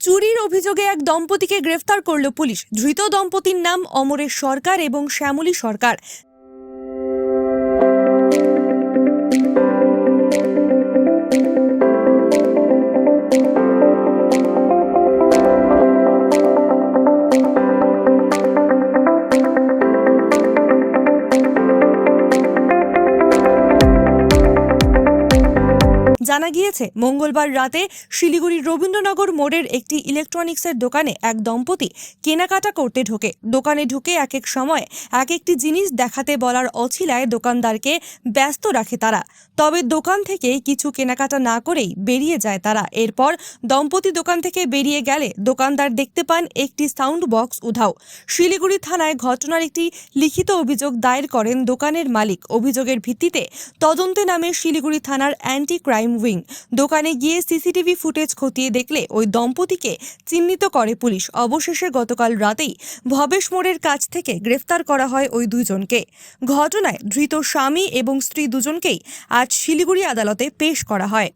চুরির অভিযোগে এক দম্পতিকে গ্রেফতার করল পুলিশ। ধৃত দম্পতির নাম অমরেশ সরকার এবং শ্যামলী সরকার। জানা গিয়েছে, মঙ্গলবার রাতে শিলিগুড়ির রবীন্দ্রনগর মোড়ের একটি ইলেকট্রনিক্সের দোকানে এক দম্পতি কেনাকাটা করতে ঢোকে। দোকানে ঢুকে এক এক সময় এক একটি জিনিস দেখাতে বলার অছিলায় দোকানদারকে ব্যস্ত রাখে তারা। তবে দোকান থেকে কিছু কেনাকাটা না করেই বেরিয়ে যায় তারা। এরপর দম্পতি দোকান থেকে বেরিয়ে গেলে দোকানদার দেখতে পান একটি সাউন্ড বক্স উধাও। শিলিগুড়ি থানায় ঘটনার একটি লিখিত অভিযোগ দায়ের করেন দোকানের মালিক। অভিযোগের ভিত্তিতে তদন্তে নামে শিলিগুড়ি থানার অ্যান্টি ক্রাইম উইং দোকানে গিয়ে সিসিটিভি ফুটেজ খতিয়ে দেখলে ওই দম্পতিকে চিহ্নিত করে পুলিশ। অবশেষে গতকাল রাতেই ভবেশ মোড়ের কাছ থেকে গ্রেফতার করা হয় ওই দুজনকে ঘটনায় ধৃত স্বামী এবং স্ত্রী দুজনকেই আজ শিলিগুড়ি আদালতে পেশ করা হয়।